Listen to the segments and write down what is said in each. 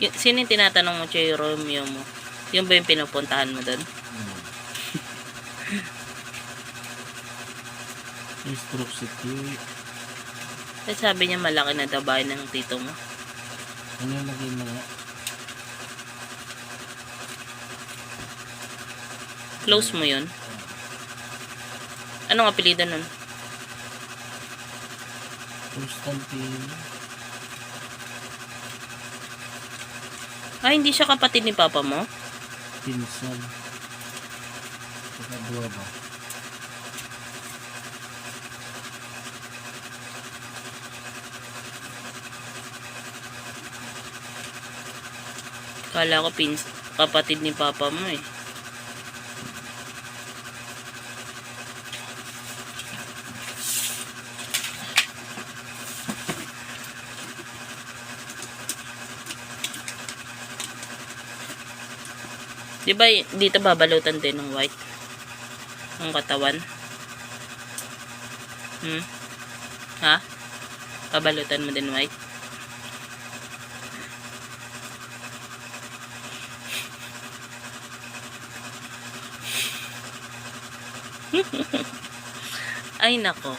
Y- sino yung tinatanong mo, Choy Romeo mo? Yung ba yung pinupuntahan mo doon? Hmm. Stroke Kiwi. Kasi sabi niya malaki na daw bahay ng tito mo. Ano yung mo nga? Close mo yun? Anong apelido nun? Constantine. Ah, hindi siya kapatid ni papa mo? Pinsan. Saka dua ba? Kala ko pins kapatid ni papa mo eh. Di ba dito babalutan din ng white? Ang katawan? Hmm? Ha? Babalutan mo din white? Ay nako.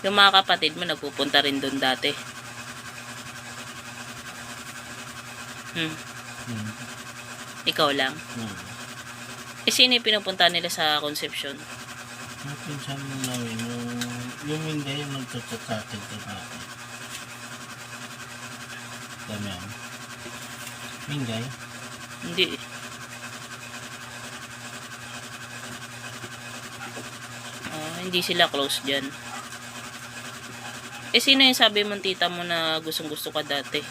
Yung mga kapatid mo nagpupunta rin doon dati. Hmm. Hmm. Ikaw lang. Hmm. Eh sino yung pinupunta nila sa Concepcion? Yung pinsan mo namin, yung, yung hindi yung nagchat-chat sa akin kay Maki. Dami yan. Mingay? Hindi. Ah, hindi sila close dyan. Eh, sino yung sabi mong tita mo na gustong gusto ka dati?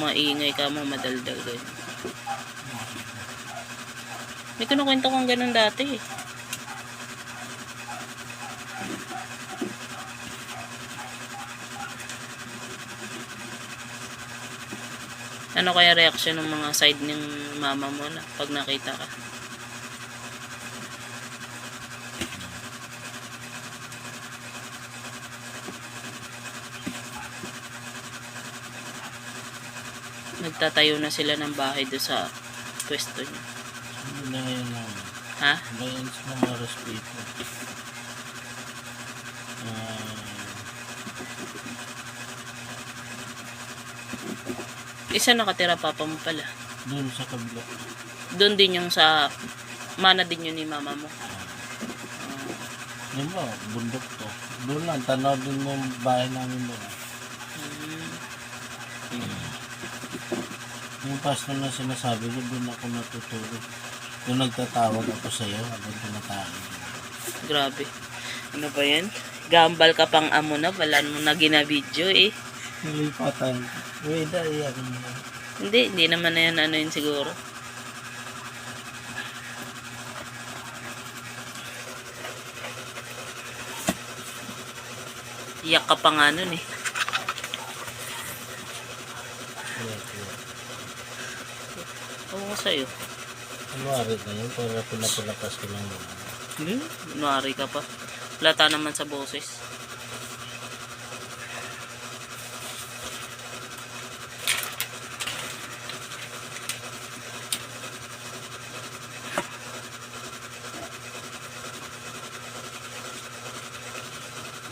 Maingay ka mo, madaldal ganyan. May kinukwento kong ganun dati eh. Ano kaya reaksyon ng mga side ng mama mo na pag nakita ka? Nagtatayo na sila ng bahay doon sa pwesto niya. Hindi na yan namin. Ha? Bayan sa mga respeto. Ah, Isa nakatira papa mo pala. doon sa kabila. Doon din yung sa mana din yun ni mama mo. Yan ba, bundok to. Doon lang, tanaw din mo yung bahay namin doon. Yung pastor na sinasabi ko, doon ako natutulog. Doon nagtatawag ako sa'yo habang tumatawag. Grabe. Ano ba yan? Gambal ka pang amo na, wala mo na ginabidyo eh. Nilipatan. Uy, dahil yan. Hindi, hindi naman na yan ano yun siguro. Iyak ka pa nga nun eh. Oo ko sa'yo. Ano arit na yun? Para pinapalakas ko lang yun. Hmm? Kunwari ka pa. Lata naman sa boses.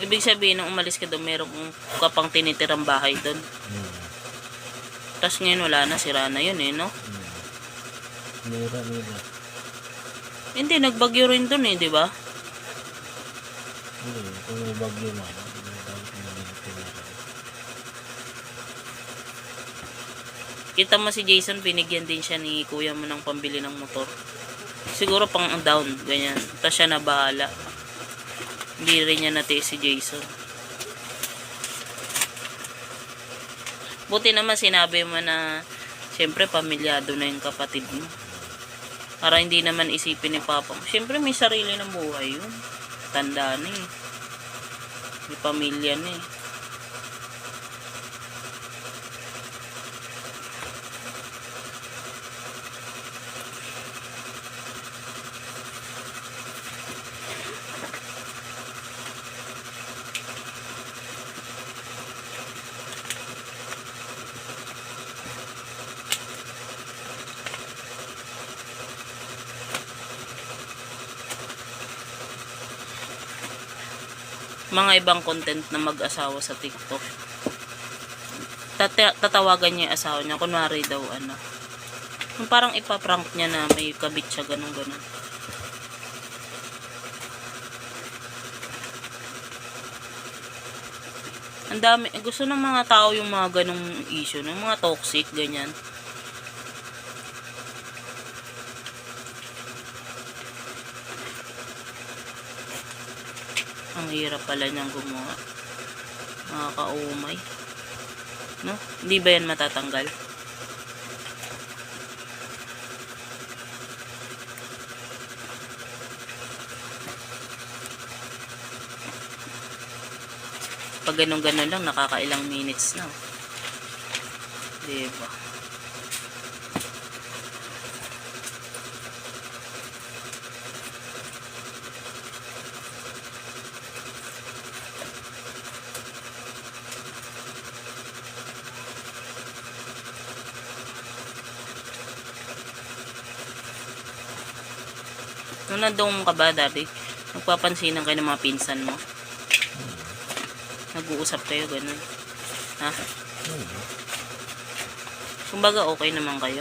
Ibig sabihin, nung umalis ka doon, meron ka pang tinitirang bahay doon. Hmm. Tapos ngayon wala na, sira na yun eh, no? Hmm. Mira, mira. Hindi, nagbagyo rin doon eh, di ba? Hindi, kung may bagyo man. Kita mo si Jason, binigyan din siya ni kuya mo ng pambili ng motor. Siguro pang down, ganyan. Tapos siya na bahala. Hindi rin niya natiis si Jason. Buti naman sinabi mo na siyempre pamilyado na yung kapatid mo. Para hindi naman isipin ni Papa mo. Siyempre may sarili ng buhay yun. Tanda na eh. May pamilya na eh. Mga ibang content na mag-asawa sa TikTok. Tata- tatawagan niya yung asawa niya. Kunwari daw, ano. Yung parang ipaprank niya na may kabit siya, ganun ganun. Ang dami, gusto ng mga tao yung mga ganong issue, ng mga toxic, ganyan. Ang hirap pala niyang gumawa. Nakakaumay. No? Hindi ba yan matatanggal? Pag ganun-ganun lang, nakakailang minutes na. Diba? Nung nandun ka ba, daddy? Nagpapansinan kayo ng mga pinsan mo? Nag-uusap kayo, ganun. Ha? Kumbaga, okay naman kayo.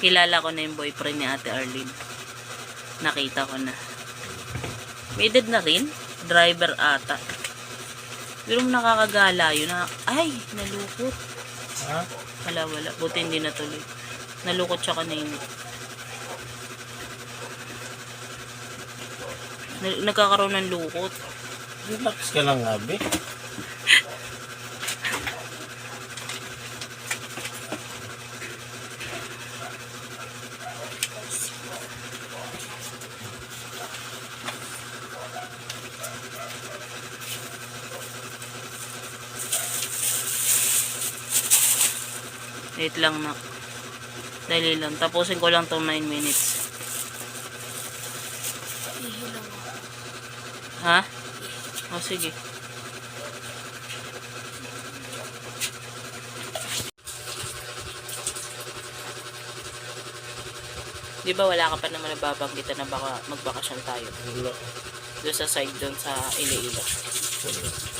Kilala ko na yung boyfriend ni Ate Arlene. Nakita ko na. May edad na rin. Driver ata. Pero nakakagala yun na, ay, nalukot. Ha? Wala, wala. Buti hindi natuloy. Nalukot siya kanina. Na- Nagkakaroon ng lukot. Relax ka lang, Abi. Wait lang na. Dali lang. Tapusin ko lang tong 9 minutes. Ha? O sige. Di ba wala ka pa naman nababanggitan na baka magbakasyon tayo? Wala. Doon sa side doon sa Iloilo. Wala.